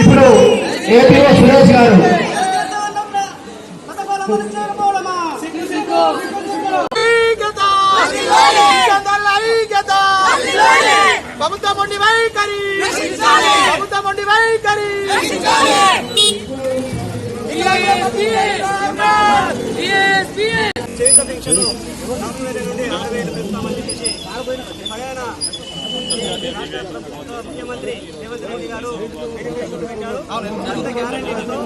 ఇప్పుడు ఏపీఓ సురేష్ గారు. ప్రభుత్వ మొండి వైఖరి. ప్రభుత్వ మొండి వైఖరి. చేయుత పెన్షన్ నాలుగు వేల నుండి ఆరు వేలు పెంచుతామని చెప్పేసి రాష్ట్ర ముఖ్యమంత్రి రేవంత్ రెడ్డి గారు పెట్టారు అంత గ్యారంటీలతో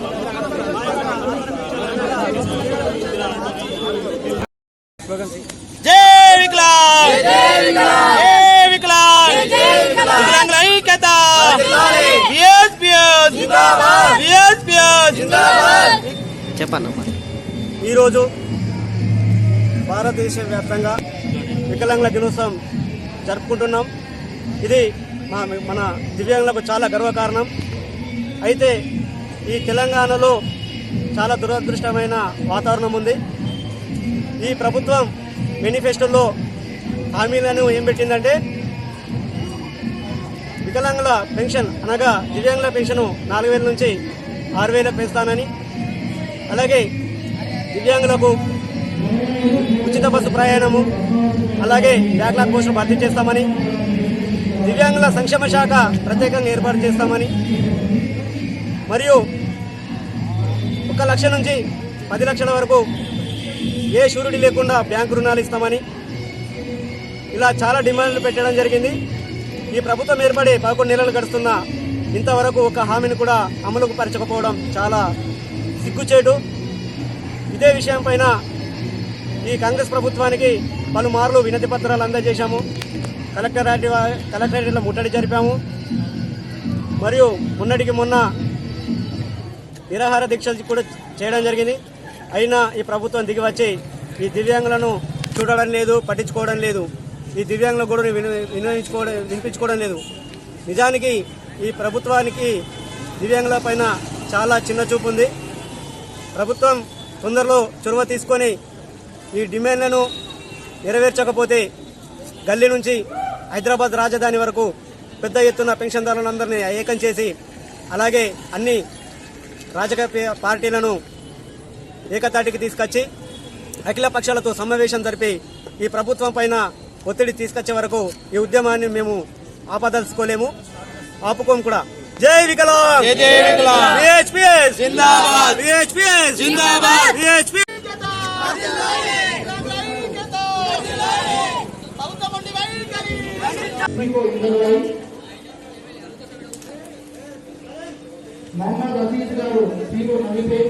జై వికలాంగుల ఐక్యత! ఈరోజు భారతదేశ వ్యాప్తంగా వికలాంగుల దినోత్సవం జరుపుకుంటున్నాం. ఇది మా మన దివ్యాంగులకు చాలా గర్వకారణం. అయితే ఈ తెలంగాణలో చాలా దురదృష్టమైన వాతావరణం ఉంది. ఈ ప్రభుత్వం మేనిఫెస్టోలో హామీలను ఏం పెట్టిందంటే వికలాంగుల పెన్షన్ అనగా దివ్యాంగుల పెన్షన్ నాలుగు వేల నుంచి ఆరు వేలకు పెంచుతానని అలాగే దివ్యాంగులకు ఉచిత బస్సు ప్రయాణము అలాగే బ్యాక్లాగ్ పోస్టులు భర్తీ చేస్తామని దివ్యాంగుల సంక్షేమ శాఖ ప్రత్యేకంగా ఏర్పాటు చేస్తామని మరియు ఒక లక్ష నుంచి పది లక్షల వరకు ఏ షూరిటీ లేకుండా బ్యాంకు రుణాలు ఇస్తామని ఇలా చాలా డిమాండ్లు పెట్టడం జరిగింది. ఈ ప్రభుత్వం ఏర్పడి పదకొండు నెలలు గడుస్తున్న ఇంతవరకు ఒక హామీని కూడా అమలుకు పరచకపోవడం చాలా సిగ్గుచేటు. ఇదే విషయం పైన ఈ కాంగ్రెస్ ప్రభుత్వానికి పలుమార్లు వినతి పత్రాలు అందజేశాము. కలెక్టరేట్ వా- కలెక్టరేట్లో ముట్టడి జరిపాము. మరియు మొన్నటికి మొన్న నిరాహార దీక్ష కూడా చేయడం జరిగింది. అయినా ఈ ప్రభుత్వం దిగి వచ్చి ఈ దివ్యాంగులను చూడడం లేదు పట్టించుకోవడం లేదు. ఈ దివ్యాంగుల గొడవను విన వినియోగించుకోవడం వినిపించుకోవడం లేదు. నిజానికి ఈ ప్రభుత్వానికి దివ్యాంగుల పైన చాలా చిన్న చూపు ఉంది ప్రభుత్వం తొందరలో చొరవ తీసుకొని ఈ డిమాండ్లను నెరవేర్చకపోతే గల్లీ నుంచి హైదరాబాద్ రాజధాని వరకు పెద్ద ఎత్తున పెన్షన్దారులందరినీ ఏకం చేసి అలాగే అన్ని రాజకీయ పార్టీలను ఏకతాటికి తీసుకొచ్చి అఖిల పక్షాలతో సమావేశం జరిపి ఈ ప్రభుత్వం పైన ఒత్తిడి తీసుకొచ్చే వరకు ఈ ఉద్యమాన్ని మేము ఆపదలుచుకోలేము. ఆపుకోము కూడా. జై వికలాంగ్! జై వికలాంగ్! విహెచ్పిఎస్ జిందాబాద్ విహెచ్పిఎస్